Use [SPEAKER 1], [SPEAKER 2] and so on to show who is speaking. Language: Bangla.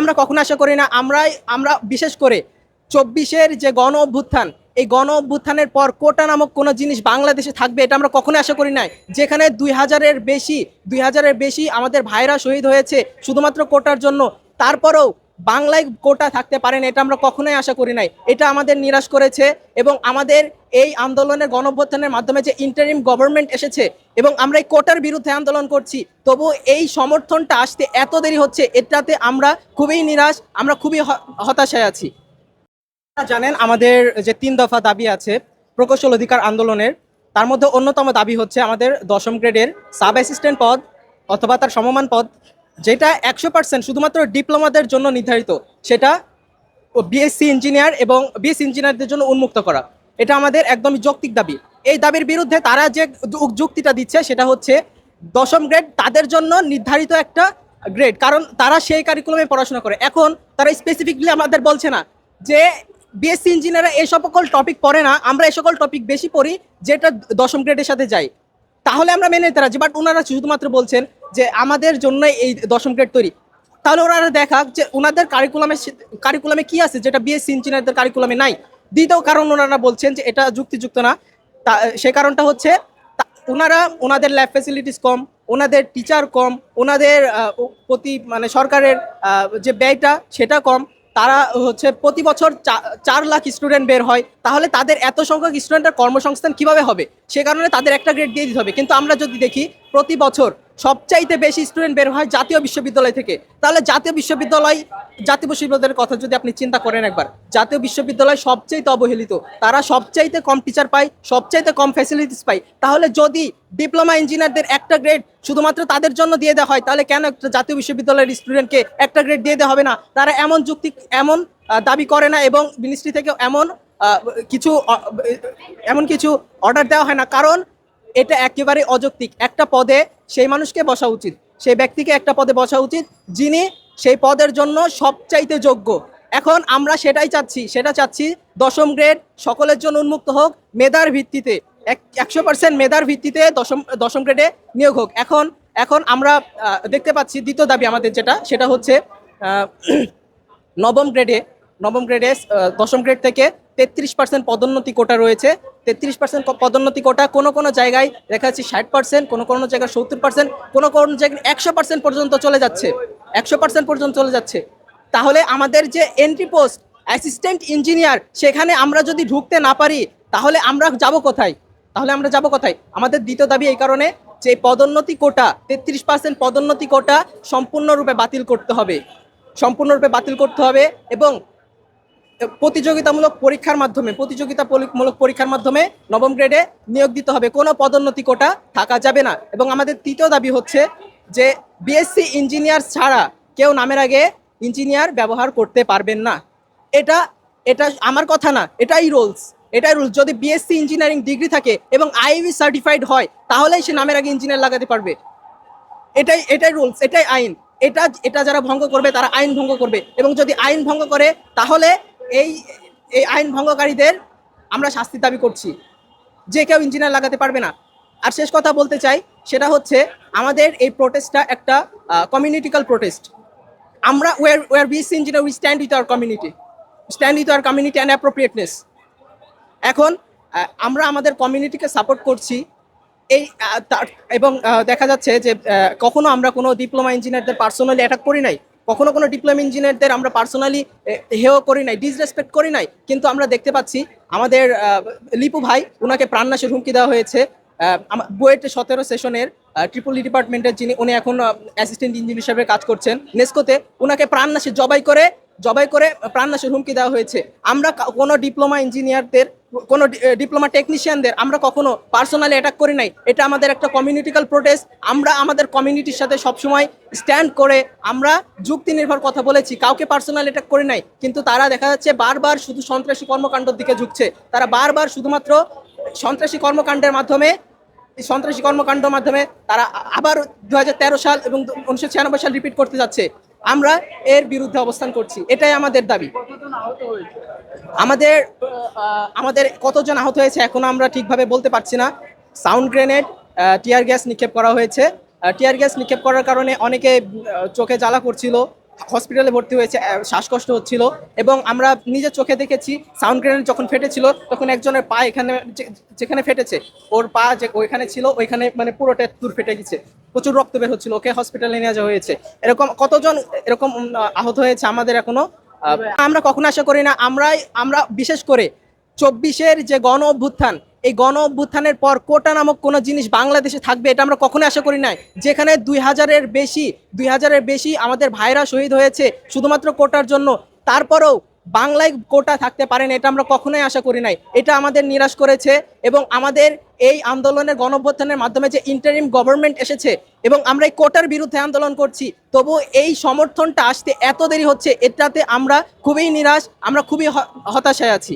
[SPEAKER 1] আমরা কখনো আশা করি না, আমরাই, আমরা বিশেষ করে চব্বিশের যে গণ অভ্যুত্থান, এই গণ অভ্যুত্থানের পর কোটা নামক কোনো জিনিস বাংলাদেশে থাকবে এটা আমরা কখনোই আশা করি নাই। যেখানে দুই হাজারের বেশি, দুই হাজারের বেশি আমাদের ভাইরা শহীদ হয়েছে শুধুমাত্র কোটার জন্য, তারপরেও বাংলায় কোটা থাকতে পারেন, এটা আমরা কখনোই আশা করি নাই। এটা আমাদের নিরাশ করেছে এবং আমাদের এই আন্দোলনের গণঅভ্যুত্থানের মাধ্যমে যে ইন্টারিম গভর্নমেন্ট এসেছে এবং আমরা এই কোটার বিরুদ্ধে আন্দোলন করছি, তবু এই সমর্থনটা আসতে এত দেরি হচ্ছে, এটাতে আমরা খুবই নিরাশ, আমরা খুবই হতাশায় আছি। জানেন আমাদের যে তিন দফা দাবি আছে, প্রকৌশল অধিকার আন্দোলনের। তার মধ্যে অন্যতম দাবি হচ্ছে আমাদের দশম গ্রেডের সাব অ্যাসিস্ট্যান্ট পদ অথবা তার সমমান পদ। যেটা একশো পার্সেন্ট শুধুমাত্র ডিপ্লোমাদের জন্য নির্ধারিত, সেটা বিএসসি ইঞ্জিনিয়ার এবং বিএসসি ইঞ্জিনিয়ারদের জন্য উন্মুক্ত করা। এটা আমাদের একদমই যৌক্তিক দাবি। এই দাবির বিরুদ্ধে তারা যে যুক্তিটা দিচ্ছে, সেটা হচ্ছে দশম গ্রেড তাদের জন্য নির্ধারিত একটা গ্রেড কারণ তারা সেই কারিকুলামে পড়াশোনা করে। এখন তারা স্পেসিফিকলি আমাদের বলছে না যে বিএসসি ইঞ্জিনিয়াররা এই সকল টপিক পড়ে না, আমরা এই সকল টপিক বেশি পড়ি, যেটা দশম গ্রেডের সাথে যায়। তাহলে আমরা মেনে নিতে রাজি বাট ওনারা শুধুমাত্র বলছেন যে আমাদের জন্য এই দশম গ্রেড তৈরি। তাহলে ওনারা দেখাক যে ওনাদের কারিকুলামে কারিকুলামে কি আছে, যেটা বিএসসি ইঞ্জিনিয়ারদের কারিকুলামে নাই। দ্বিতীয় কারণ ওনারা বলছেন যে এটা যুক্তিযুক্ত না। তা, সে কারণটা হচ্ছে ওনারা ওনাদের ল্যাব ফ্যাসিলিটিস কম ওনাদের টিচার কম ওনাদের প্রতি মানে সরকারের যে ব্যয়টা সেটা কম। তারা হচ্ছে প্রতি বছর চার লাখ স্টুডেন্ট বের হয়। তাহলে তাদের এত সংখ্যক স্টুডেন্টের কর্মসংস্থান কীভাবে হবে? সে কারণে তাদের একটা গ্রেড দিয়ে দিতে হবে। কিন্তু আমরা যদি দেখি, প্রতি বছর সবচাইতে বেশি স্টুডেন্ট বের হয় জাতীয় বিশ্ববিদ্যালয় থেকে। তাহলে জাতীয় বিশ্ববিদ্যালয় জাতীয় বিশ্ববিদ্যালয়ের কথা যদি আপনি চিন্তা করেন একবার, জাতীয় বিশ্ববিদ্যালয় সবচাইতে অবহেলিত, তারা সবচাইতে কম টিচার পায়, সবচাইতে কম ফ্যাসিলিটিস পায়। তাহলে যদি ডিপ্লোমা ইঞ্জিনিয়ারদের একটা গ্রেড শুধুমাত্র তাদের জন্য দিয়ে দেওয়া হয়, তাহলে কেন একটা জাতীয় বিশ্ববিদ্যালয়ের স্টুডেন্টকে একটা গ্রেড দিয়ে দেওয়া হবে না? তারা এমন যুক্তি, এমন দাবি করে না এবং মিনিস্ট্রি থেকে এমন কিছু এমন কিছু অর্ডার দেওয়া হয় না। কারণ এটা একেবারে অযৌক্তিক। একটা পদে সেই মানুষকে বসা উচিত, সেই ব্যক্তিকে একটা পদে বসা উচিত, যিনি সেই পদের জন্য সবচাইতে যোগ্য। এখন আমরা সেটাই চাচ্ছি, সেটা চাচ্ছি দশম গ্রেড সকলের জন্য উন্মুক্ত হোক, মেধার ভিত্তিতে একশো পার্সেন্ট মেধার ভিত্তিতে দশম দশম গ্রেডে নিয়োগ হোক। এখন এখন আমরা দেখতে পাচ্ছি দ্বিতীয় দাবি আমাদের যেটা, সেটা হচ্ছে নবম গ্রেডে নবম গ্রেডে দশম গ্রেড থেকে তেত্রিশ পার্সেন্ট পদোন্নতি কোটা রয়েছে। তেত্রিশ পার্সেন্ট পদোন্নতি কোটা কোনো কোনো জায়গায় দেখা যাচ্ছে ষাট পার্সেন্ট কোনো কোনো জায়গায় সত্তর পার্সেন্ট কোনো কোনো জায়গায় একশো পার্সেন্ট পর্যন্ত চলে যাচ্ছে। একশো পার্সেন্ট পর্যন্ত চলে যাচ্ছে। তাহলে আমাদের যে এন্ট্রি পোস্ট অ্যাসিস্ট্যান্ট ইঞ্জিনিয়ার সেখানে আমরা যদি ঢুকতে না পারি, তাহলে আমরা যাব কোথায়? তাহলে আমরা যাব কোথায়? আমাদের দ্বিতীয় দাবি এই কারণে যে পদোন্নতি কোটা, তেত্রিশ পার্সেন্ট পদোন্নতি কোটা সম্পূর্ণরূপে বাতিল করতে হবে। সম্পূর্ণরূপে বাতিল করতে হবে এবং প্রতিযোগিতামূলক পরীক্ষার মাধ্যমে প্রতিযোগিতামূলক পরীক্ষার মাধ্যমে নবম গ্রেডে নিয়োগ দিতে হবে। কোনো পদোন্নতি কোটা থাকা যাবে না। এবং আমাদের তৃতীয় দাবি হচ্ছে যে বিএসসি ইঞ্জিনিয়ার ছাড়া কেউ নামের আগে ইঞ্জিনিয়ার ব্যবহার করতে পারবেন না। এটা এটা আমার কথা না, এটাই রুলস এটাই রুলস যদি বিএসসি ইঞ্জিনিয়ারিং ডিগ্রি থাকে এবং আইবি সার্টিফাইড হয়, তাহলেই সে নামের আগে ইঞ্জিনিয়ার লাগাতে পারবে। এটাই এটাই রুলস এটাই আইন। এটা এটা যারা ভঙ্গ করবে, তারা আইন ভঙ্গ করবে। এবং যদি আইন ভঙ্গ করে, তাহলে এই এই আইন ভঙ্গকারীদের আমরা শাস্তি দাবি করছি। যে কেউ ইঞ্জিনিয়ার লাগাতে পারবে না। আর শেষ কথা বলতে চাই, সেটা হচ্ছে আমাদের এই প্রোটেস্টটা একটা কমিউনিটিক্যাল প্রোটেস্ট আমরা were were BS engineer we stand with our community stand with our community and appropriateness এখন আমরা আমাদের কমিউনিটিকে সাপোর্ট করছি। এই এবং দেখা যাচ্ছে যে কখনো আমরা কোনো ডিপ্লোমা ইঞ্জিনিয়ারদের পার্সোনালি অ্যাটাক করি নাই। কখনো কোনো ডিপ্লোমা ইঞ্জিনিয়ারদের আমরা পার্সোনালি হেও করি নাই ডিসরেসপেক্ট করি নাই, কিন্তু আমরা দেখতে পাচ্ছি আমাদের লিপু ভাই ওনাকে প্রাণনাশের হুমকি দেওয়া হয়েছে। বুয়েট সতেরো সেশনের ট্রিপল ই ডিপার্টমেন্টের যিনি, উনি এখন অ্যাসিস্ট্যান্ট ইঞ্জিনিয়ার হিসেবে কাজ করছেন, নেস্কোতে ওনাকে প্রাণনাশে জবাই করে জবাই করে প্রাণনাশের হুমকি দেওয়া হয়েছে। আমরা কোনো ডিপ্লোমা ইঞ্জিনিয়ারদের কোনো ডিপ্লোমা টেকনিশিয়ানদের আমরা কখনো পার্সোনালি অ্যাটাক করি নাই। এটা আমাদের একটা কমিউনিটিক্যাল প্রোটেস্ট আমরা আমাদের কমিউনিটির সাথে সবসময় স্ট্যান্ড করে আমরা যুক্তি নির্ভর কথা বলেছি, কাউকে পার্সোনাল অ্যাটাক করি নাই। কিন্তু তারা দেখা যাচ্ছে বারবার শুধু সন্ত্রাসী কর্মকাণ্ডের দিকে ঝুঁকছে। তারা বারবার শুধুমাত্র সন্ত্রাসী কর্মকাণ্ডের মাধ্যমে সন্ত্রাসী কর্মকাণ্ডের মাধ্যমে তারা আবার দু হাজার তেরো সাল এবং উনিশশো ছিয়ানব্বই সাল রিপিট করতে যাচ্ছে। আমরা এর বিরুদ্ধে অবস্থান করছি। এটাই আমাদের দাবি। আমাদের আমাদের কতজন আহত হয়েছে এখনও আমরা ঠিকভাবে বলতে পারছি না। সাউন্ড গ্রেনেড টিয়ার গ্যাস নিক্ষেপ করা হয়েছে। টিয়ার গ্যাস নিক্ষেপ করার কারণে অনেকে চোখে জ্বালা করছিল। হসপিটালে ভর্তি হয়েছে শ্বাসকষ্ট হচ্ছিল এবং আমরা নিজের চোখে দেখেছি, সাউন্ড গ্রেনেড যখন ফেটেছিল, তখন একজনের পা এখানে যেখানে ফেটেছে, ওর পা যে, ওইখানে ছিল, ওইখানে মানে পুরোটা দূর ফেটে গেছে, প্রচুর রক্ত বের হচ্ছিল, ওকে হসপিটালে নিয়ে যাওয়া হয়েছে। এরকম কতজন এরকম আহত হয়েছে আমাদের এখনও? আমরা কখনো আশা করি না, আমরাই, আমরা বিশেষ করে চব্বিশের যে গণ অভ্যুত্থান এই গণ অভ্যুত্থানের পর কোটা নামক কোনো জিনিস বাংলাদেশে থাকবে, এটা আমরা কখনো আশা করি নাই। যেখানে দুই হাজারের বেশি, দুই হাজারের বেশি আমাদের ভাইরা শহীদ হয়েছে, শুধুমাত্র কোটার জন্য। তারপরেও বাংলায় কোটা থাকতে পারে না, এটা আমরা কখনোই আশা করি নাই। এটা আমাদের নিরাশ করেছে এবং আমাদের এই আন্দোলনের গণঅভ্যুত্থানের মাধ্যমে যে ইন্টারিম গভর্নমেন্ট এসেছে এবং আমরা এই কোটার বিরুদ্ধে আন্দোলন করছি তবু এই সমর্থনটা আসতে এত দেরি হচ্ছে, এটাতে আমরা খুবই নিরাশ, আমরা খুবই হতাশায় আছি।